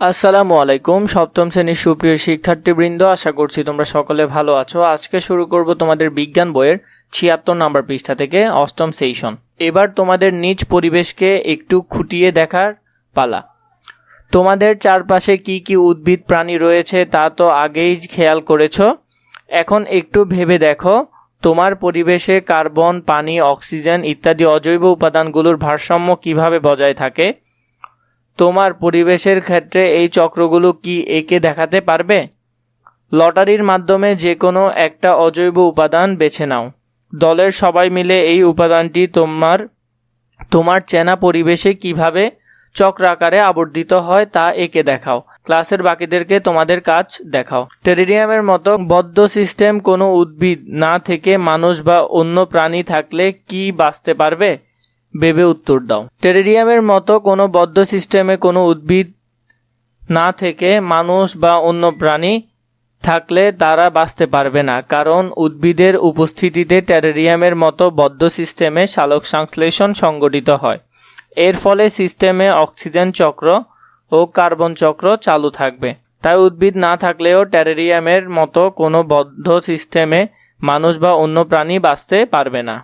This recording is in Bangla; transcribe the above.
আসসালামু আলাইকুম, সপ্তম শ্রেণির সুপ্রিয় শিক্ষার্থীবৃন্দ, আশা করছি তোমরা সকলে ভালো আছো। আজকে শুরু করব তোমাদের বিজ্ঞান বইয়ের ছিয়াত্তর নম্বর পৃষ্ঠা থেকে, অষ্টম সেশন এবার তোমাদের নিজ পরিবেশকে একটু খুঁটিয়ে দেখার পালা। তোমাদের চারপাশে কি কি উদ্ভিদ প্রাণী রয়েছে তা তো আগেই খেয়াল করেছ। এখন একটু ভেবে দেখো, তোমার পরিবেশে কার্বন, পানি, অক্সিজেন ইত্যাদি অজৈব উপাদানগুলোর ভারসাম্য কীভাবে বজায় থাকে? তোমার পরিবেশের ক্ষেত্রে এই চক্রগুলো কি একে দেখাতে পারবে? লটারির মাধ্যমে যে কোনো একটা অজৈব উপাদান বেছে নাও। দলের সবাই মিলে এই উপাদানটি তোমার তোমার চেনা পরিবেশে কীভাবে চক্র আকারে আবর্তিত হয় তা একে দেখাও। ক্লাসের বাকিদেরকে তোমাদের কাজ দেখাও। টেরিডিয়ামের মতো বদ্ধ সিস্টেম কোনো উদ্ভিদ না থেকে মানুষ বা অন্য প্রাণী থাকলে কি বাঁচতে পারবে? ভেবে উত্তর দাও। টেরিডিয়ামের মতো কোনো বদ্ধ সিস্টেমে কোনো উদ্ভিদ না থেকে মানুষ বা অন্য প্রাণী থাকলে তারা বাঁচতে পারবে না, কারণ উদ্ভিদের উপস্থিতিতে টেরেরিয়ামের মতো বদ্ধ সিস্টেমে সালোক সংশ্লেষণ সংগঠিত হয়। এর ফলে সিস্টেমে অক্সিজেন চক্র ও কার্বন চক্র চালু থাকবে। তাই উদ্ভিদ না থাকলেও টেরেরিয়ামের মতো কোনো বদ্ধ সিস্টেমে মানুষ বা অন্য প্রাণী বাঁচতে পারবে না।